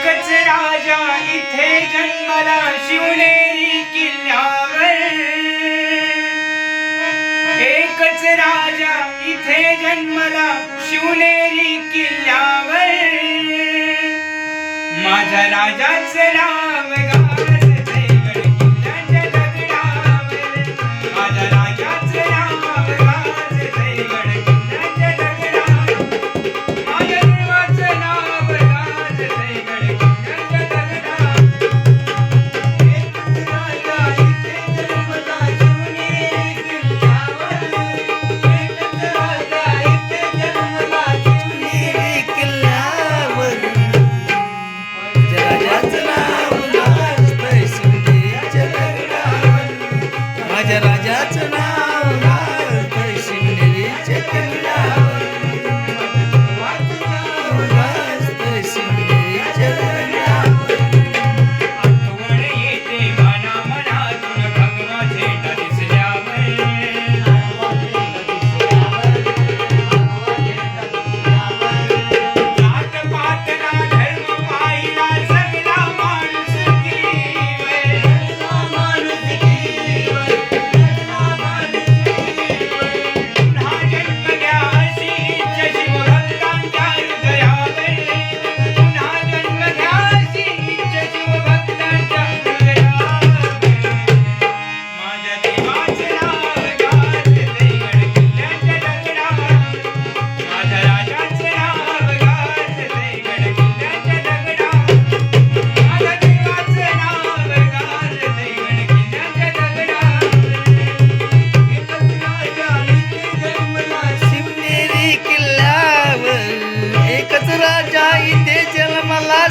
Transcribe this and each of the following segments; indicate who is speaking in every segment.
Speaker 1: एकच राजा इथे जन्मला शिवनेरी किल्ल्यावर. एकच राजा इथे जन्मला शिवनेरी किल्ल्यावर. माझ्या राजाच नाव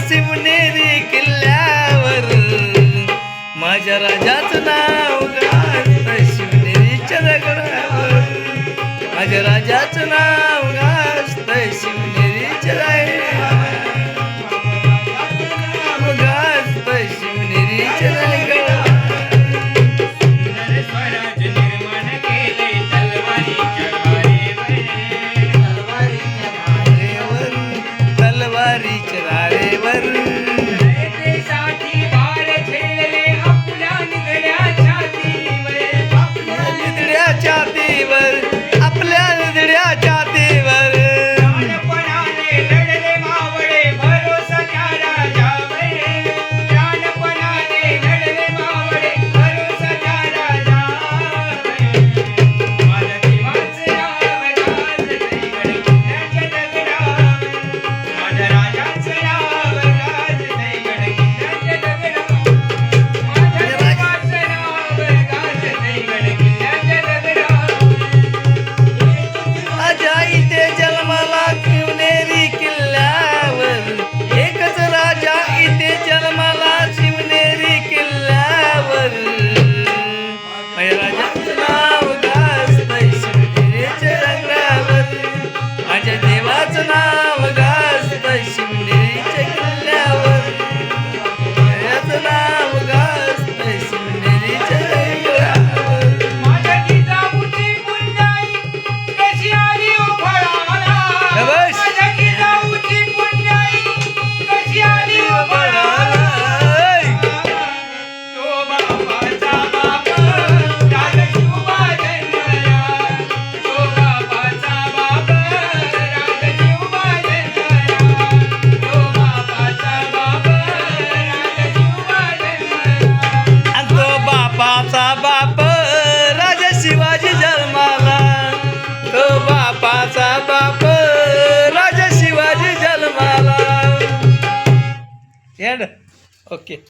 Speaker 1: शिवनेरी किल्ल्यावर.
Speaker 2: माझ्या राजाचं नाव गाजत शिवनेरीच्या दगडावर.
Speaker 1: माझ्या राजाचं नाव
Speaker 2: गा बाप राजा शिवाजी जन्माला. End okay